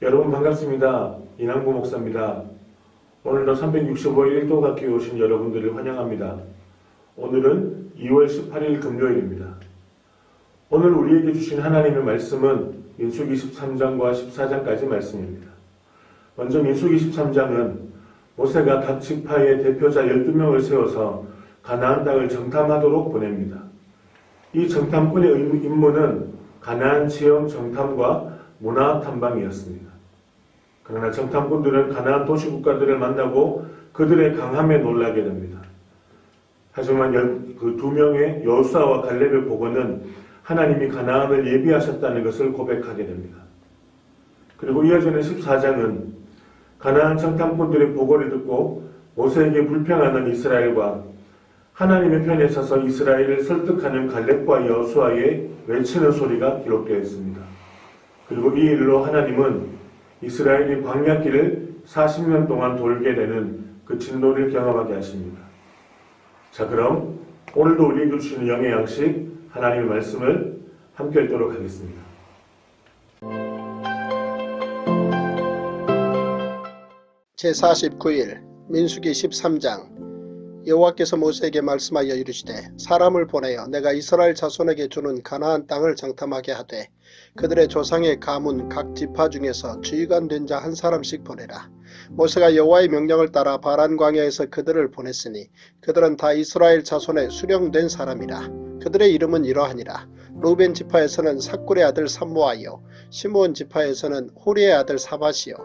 여러분 반갑습니다. 이남구 목사입니다. 오늘도 365일 일도 학교에 오신 여러분들을 환영합니다. 오늘은 2월 18일 금요일입니다. 오늘 우리에게 주신 하나님의 말씀은 민수기 13장과 14장까지 말씀입니다. 먼저 민수기 13장은 모세가 각 지파의 대표자 12명을 세워서 가나안 땅을 정탐하도록 보냅니다. 이 정탐꾼의 임무는 가나안 지형 정탐과 문화 탐방이었습니다. 그러나 정탐꾼들은 가나안 도시 국가들을 만나고 그들의 강함에 놀라게 됩니다. 하지만 그 두 명의 여수아와 갈렙의 보고는 하나님이 가나안을 예비하셨다는 것을 고백하게 됩니다. 그리고 이어지는 14장은 가나안 정탐꾼들의 보고를 듣고 모세에게 불평하는 이스라엘과 하나님의 편에 서서 이스라엘을 설득하는 갈렙과 여수아의 외치는 소리가 기록되어 있습니다. 그리고 이 일로 하나님은 이스라엘이 광야길을 40년 동안 돌게 되는 그 진노를 경험하게 하십니다. 자, 그럼 오늘도 우리에게 주시는 영의 양식 하나님의 말씀을 함께 읽도록 하겠습니다. 제49일 민수기 13장 여호와께서 모세에게 말씀하여 이르시되 사람을 보내어 내가 이스라엘 자손에게 주는 가나안 땅을 정탐하게 하되 그들의 조상의 가문 각 지파 중에서 주의관 된 자 한 사람씩 보내라. 모세가 여호와의 명령을 따라 바란 광야에서 그들을 보냈으니 그들은 다 이스라엘 자손의 수령된 사람이라. 그들의 이름은 이러하니라. 루벤 지파에서는 사꿀의 아들 삼모아이요 시므온 지파에서는 호리의 아들 사바시요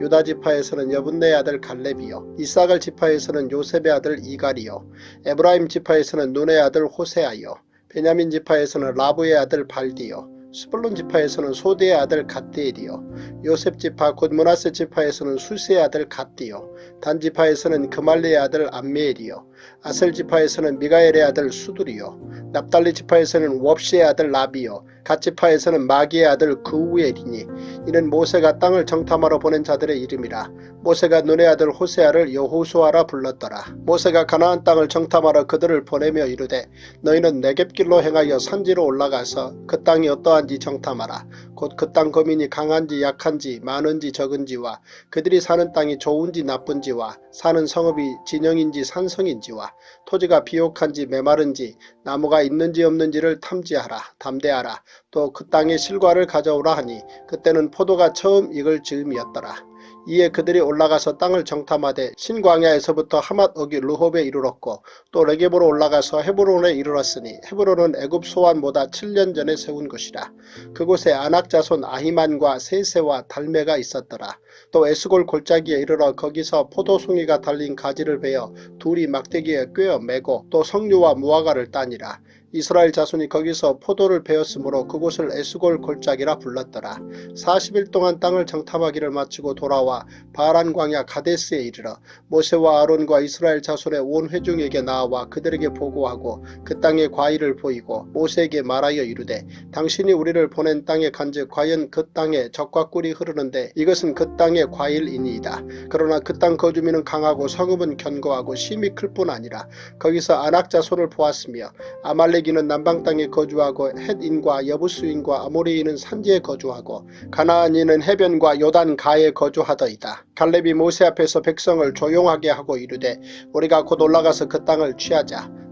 유다 지파에서는 여분네의 아들 갈렙이요 이사갈 지파에서는 요셉의 아들 이갈이요 에브라임 지파에서는 눈의 아들 호세아요 베냐민 지파에서는 라브의 아들 발디요 스불론 지파에서는 소디의 아들 갓디엘이요 요셉 지파 곧 문하세 지파에서는 수스의 아들 갓디요 단 지파에서는 그말리의 아들 암메엘이요 아셀 지파에서는 미가엘의 아들 수두리요 납달리 지파에서는 웁시의 아들 라비요 갓 지파에서는 마기의 아들 그우엘이니 이는 모세가 땅을 정탐하러 보낸 자들의 이름이라. 모세가 눈의 아들 호세아를 여호수아라 불렀더라. 모세가 가나안 땅을 정탐하러 그들을 보내며 이르되 너희는 내겝길로 행하여 산지로 올라가서 그 땅이 어떠한지 정탐하라 곧 그 땅 거민이 강한지 약한지 많은지 적은지와 그들이 사는 땅이 좋은지 나쁜지와 사는 성읍이 진영인지 산성인지와 토지가 비옥한지 메마른지 나무가 있는지 없는지를 탐지하라 담대하라 또 그 땅의 실과를 가져오라 하니 그때는 포도가 처음 익을 즈음이었더라. 이에 그들이 올라가서 땅을 정탐하되 신광야에서부터 하맛 어기 르홉에 이르렀고 또 레게보로 올라가서 헤브론에 이르렀으니 헤브론은 애굽 소환보다 7년 전에 세운 것이라. 그곳에 아낙 자손 아히만과 세세와 달메가 있었더라. 또 에스골 골짜기에 이르러 거기서 포도송이가 달린 가지를 베어 둘이 막대기에 꿰어 매고 또 석류와 무화과를 따니라. 이스라엘 자손이 거기서 포도를 베었으므로 그곳을 에스골 골짜기라 불렀더라. 40일 동안 땅을 정탐하기를 마치고 돌아와 바란 광야 가데스에 이르러 모세와 아론과 이스라엘 자손의 온 회중에게 나와 그들에게 보고하고 그 땅의 과일을 보이고 모세에게 말하여 이르되 당신이 우리를 보낸 땅에 간즉 과연 그 땅에 적과 꿀이 흐르는데 이것은 그 땅의 과일이니이다. 그러나 그 땅 거주민은 강하고 성읍은 견고하고 심이 클뿐 아니라 거기서 아낙 자손을 보았으며 아말렉 인은 남방 땅에 거주하고 헷인과 여부스인과 아모리인은 산지에 거주하고 가나안인은 해변과 요단 가에 거주하더이다. 갈렙이 모세 앞에서 백성을 조용하게 하고 이르되 우리가 곧 올라가서 그 땅을 취하자.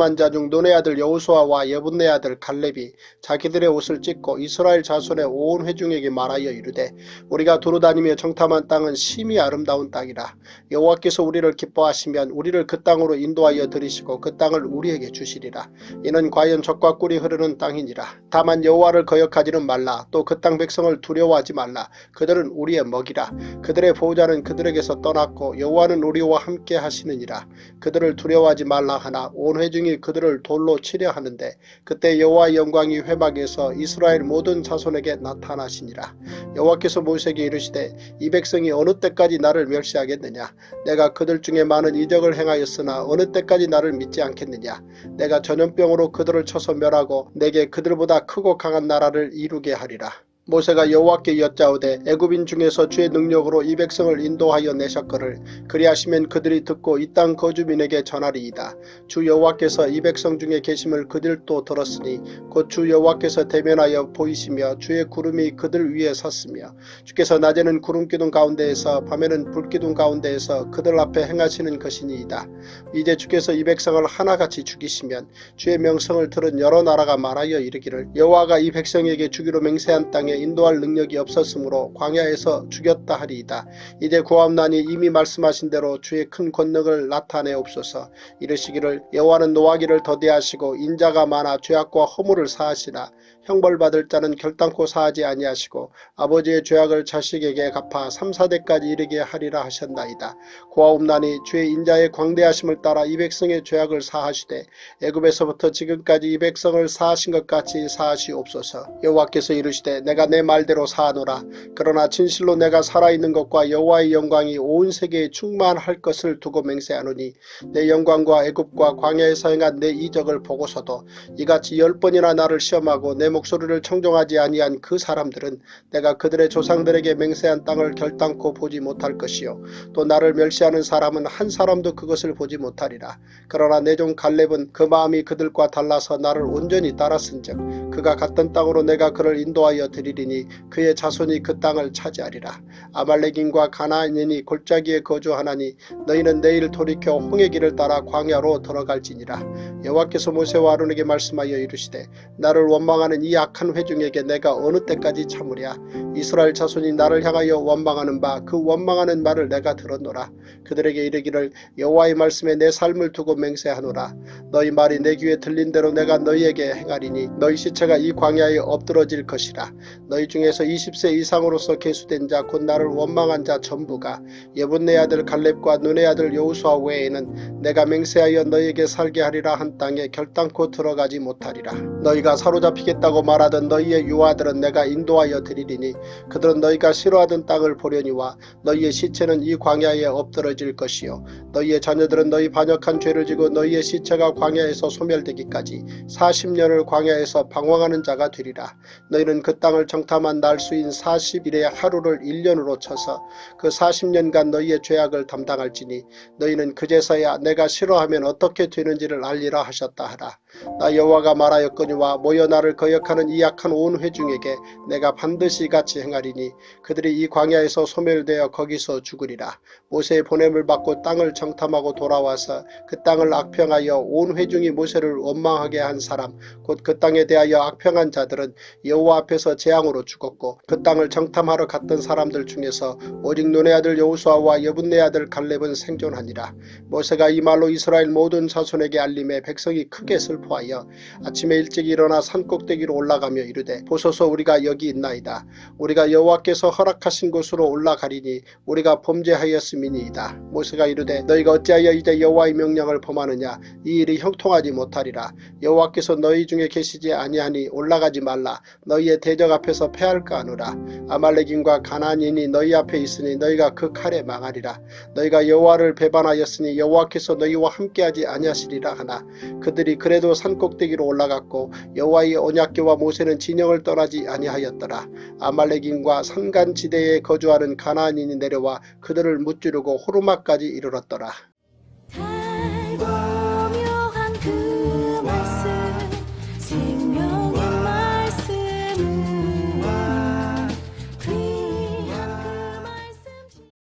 장담한 자 중 눈의 아들 여호수아와 예분네 아들 갈렙이 자기들의 옷을 찢고 이스라엘 자손의 온 회중에게 말하여 이르되 우리가 두루다니며 정탐한 땅은 심히 아름다운 땅이라. 여호와께서 우리를 기뻐하시면 우리를 그 땅으로 인도하여 들이시고 그 땅을 우리에게 주시리라. 이는 과연 젖과 꿀이 흐르는 땅이니라. 다만 여호와를 거역하지는 말라. 또 그 땅 백성을 두려워하지 말라. 그들은 우리의 먹이라. 그들의 보호자는 그들에게서 떠났고 여호와는 우리와 함께 하시느니라. 그들을 두려워하지 말라 하나 온 회중이 그들을 돌로 치려 하는데 그때 여호와의 영광이 회막에서 이스라엘 모든 자손에게 나타나시니라. 여호와께서 모세에게 이르시되 이 백성이 어느 때까지 나를 멸시하겠느냐? 내가 그들 중에 많은 이적을 행하였으나 어느 때까지 나를 믿지 않겠느냐? 내가 전염병으로 그들을 쳐서 멸하고 내게 그들보다 크고 강한 나라를 이루게 하리라 모세가 여호와께 여짜오되 애굽인 중에서 주의 능력으로 이 백성을 인도하여 내셨거를 그리하시면 그들이 듣고 이 땅 거주민에게 전하리이다. 주 여호와께서 이 백성 중에 계심을 그들도 들었으니 곧 주 여호와께서 대면하여 보이시며 주의 구름이 그들 위에 섰으며 주께서 낮에는 구름 기둥 가운데에서 밤에는 불 기둥 가운데에서 그들 앞에 행하시는 것이니이다. 이제 주께서 이 백성을 하나같이 죽이시면 주의 명성을 들은 여러 나라가 말하여 이르기를 여호와가 이 백성에게 주기로 맹세한 땅에 인도할 능력이 없었으므로 광야에서 죽였다 하리이다. 이제 구함나니 이미 말씀하신 대로 주의 큰 권능을 나타내옵소서. 이르시기를 여호와는 노하기를 더디하시고 인자가 많아 죄악과 허물을 사하시나 형벌받을 자는 결단코 사하지 아니하시고 아버지의 죄악을 자식에게 갚아 3, 4대까지 이르게 하리라 하셨나이다. 고아옵나니 주의 인자의 광대하심을 따라 이 백성의 죄악을 사하시되 애굽에서부터 지금까지 이 백성을 사하신 것 같이 사하시옵소서. 여호와께서 이르시되 내가 내 말대로 사하노라. 그러나 진실로 내가 살아있는 것과 여호와의 영광이 온 세계에 충만할 것을 두고 맹세하노니 내 영광과 애굽과 광야에서 행한 내 이적을 보고서도 이같이 열 번이나 나를 시험하고 내 목 소리를 청종하지 아니한 그 사람들은 내가 그들의 조상들에게 맹세한 땅을 결단코 보지 못할 것이요. 또 나를 멸시하는 사람은 한 사람도 그것을 보지 못하리라. 그러나 내 종 갈렙은 그 마음이 그들과 달라서 나를 온전히 따랐은즉 그가 갔던 땅으로 내가 그를 인도하여 드리리니 그의 자손이 그 땅을 차지하리라. 아말렉인과 가나안인이 골짜기에 거주하나니 너희는 내일 돌이켜 홍해 길을 따라 광야로 들어갈지니라. 여호와께서 모세와 아론에게 말씀하여 이르시되 나를 원망하는 이 악한 회중에게 내가 어느 때까지 참으랴? 이스라엘 자손이 나를 향하여 원망하는 바 그 원망하는 말을 내가 들었노라. 그들에게 이르기를 여호와의 말씀에 내 삶을 두고 맹세하노라. 너희 말이 내 귀에 들린 대로 내가 너희에게 행하리니 너희 시체가 이 광야에 엎드러질 것이라. 너희 중에서 20세 이상으로서 계수된 자 곧 나를 원망한 자 전부가 예분네 아들 갈렙과 눈의 아들 여호수아 외에는 내가 맹세하여 너희에게 살게 하리라 한 땅에 결단코 들어가지 못하리라. 너희가 사로잡히겠다 고 말하던 너희의 유아들은 내가 인도하여 드리리니 그들은 너희가 싫어하던 땅을 보려니와 너희의 시체는 이 광야에 엎드러질 것이요. 너희의 자녀들은 너희 반역한 죄를 지고 너희의 시체가 광야에서 소멸되기까지 40년을 광야에서 방황하는 자가 되리라. 너희는 그 땅을 정탐한 날수인 40일의 하루를 1년으로 쳐서 그 40년간 너희의 죄악을 담당할지니 너희는 그제서야 내가 싫어하면 어떻게 되는지를 알리라 하셨다 하라. 나 여호와가 말하였거니와 모여 나를 거역 하는 이 악한 온 회중에게 내가 반드시 같이 행하리니 그들이 이 광야에서 소멸되어 거기서 죽으리라. 모세의 보냄을 받고 땅을 정탐하고 돌아와서 그 땅을 악평하여 온 회중이 모세를 원망하게 한 사람 곧 그 땅에 대하여 악평한 자들은 여호와 앞에서 재앙으로 죽었고 그 땅을 정탐하러 갔던 사람들 중에서 오직 눈의 아들 여호수아와 여분네 아들 갈렙은 생존하니라. 모세가 이 말로 이스라엘 모든 자손에게 알림해 백성이 크게 슬퍼하여 아침에 일찍 일어나 산 꼭대기로 올라가며 이르되 보소서 우리가 여기 있나이다. 우리가 여호와께서 허락하신 곳으로 올라가리니 우리가 범죄하였음이니이다. 모세가 이르되 너희가 어찌하여 이제 여호와의 명령을 범하느냐? 이 일이 형통하지 못하리라. 여호와께서 너희 중에 계시지 아니하니 올라가지 말라. 너희의 대적 앞에서 패할까 하노라. 아말렉인과 가나안인이 너희 앞에 있으니 너희가 그 칼에 망하리라. 너희가 여호와를 배반하였으니 여호와께서 너희와 함께하지 아니하시리라 하나. 그들이 그래도 산 꼭대기로 올라갔고 여호와의 언약 궤와 모세는 진영을 떠나지 아니하였더라. 아말렉인과 산간 지대에 거주하는 가나안인이 내려와 그들을 무찌르고 호르마까지 이르렀더라